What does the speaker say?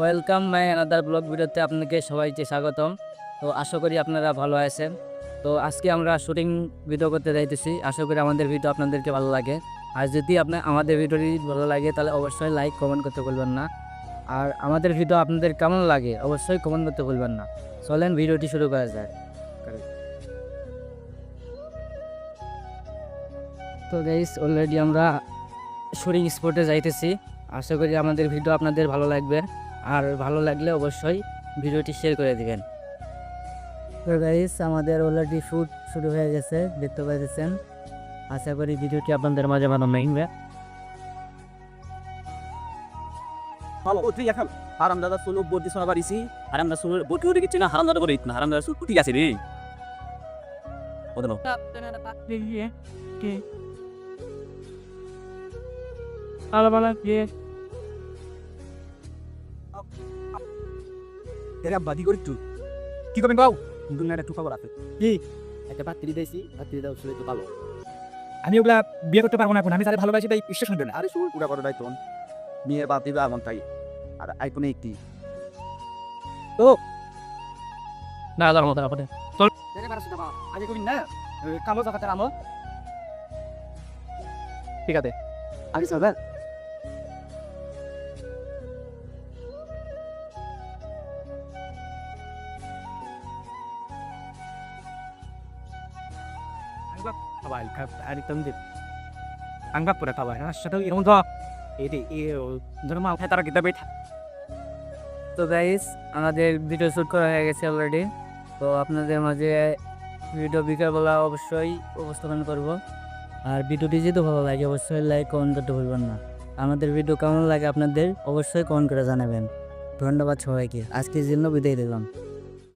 Welcome my another blog ভিডিওতে আপনাকে সবাইকে স্বাগতম। তো আশা করি আপনারা ভালো আছেন। তো আজকে আমরা শুটিং ভিডিও করতে যাইতেছি। আশা করি আমাদের ভিডিও আপনাদেরকে ভালো লাগে। আর যদি আপনার আমাদের ভিডিওটি ভালো লাগে, তাহলে অবশ্যই লাইক কমেন্ট করতে ভুলবেন না। আর আমাদের ভিডিও আপনাদের কেমন লাগে, অবশ্যই কমেন্ট করতে ভুলবেন না। চলেন ভিডিওটি শুরু করা যায় তো গাইস অলরেডি আমরা শুটিং স্পটে যাইতেছি। আশা করি আমাদের ভিডিও আপনাদের ভালো লাগবে। আর ভালো লাগলে অবশ্যই ভিডিওটি শেয়ার করে দিবেন। তো গাইস আমাদের অলরেডি শ্যুট শুরু হয়ে গেছে দেখতে পাচ্ছেন আশা করি ভিডিওটি আপনাদের মাঝে ভালো লাগবে। ভালো ও তুই এখন। হারাম দাদা সোলো বোর্ড দিয়ে শোনা পারিছি হারাম দাদা সোলো কিছু না? হারাম দাদা করে না হারাম দাদা সোলো ঠিক আছে রে এরা বাদি করি তুই কি করবেন গাও দুনিয়ার একটু খবর আছে কি? একটা পাত্রি দিয়েছি পাত্রি দাও শুনে তো ভালো আমি ওগুলা বিয়ে করতে পারব না এখন আমি তাদের ভালোবাসি তাই বিশ্বাস শুনবেন আরে শুন পুরা করো দায়িত্ব। মেয়ে বাদ দিবে এমন তাই আর আইফোনে একটি না দাঁড়ানো তারপরে আগে কবি না? কামো জায়গাতে নামো ঠিক আছে। আগে চলবে কিতা বেঠা তো গাইস আমাদের ভিডিও শ্যুট করা হয়ে গেছে অলরেডি তো আপনাদের মাঝে ভিডিও বিকালবেলা অবশ্যই উপস্থাপন করব। আর ভিডিওটি যদি ভালো লাগে, অবশ্যই লাইক কমেন্ট করতে ভুলবেন না। আমাদের ভিডিও কেমন লাগে আপনাদের, অবশ্যই কমেন্ট করে জানাবেন। ধন্যবাদ সবাইকে। আজকের জন্য বিদায় দিলাম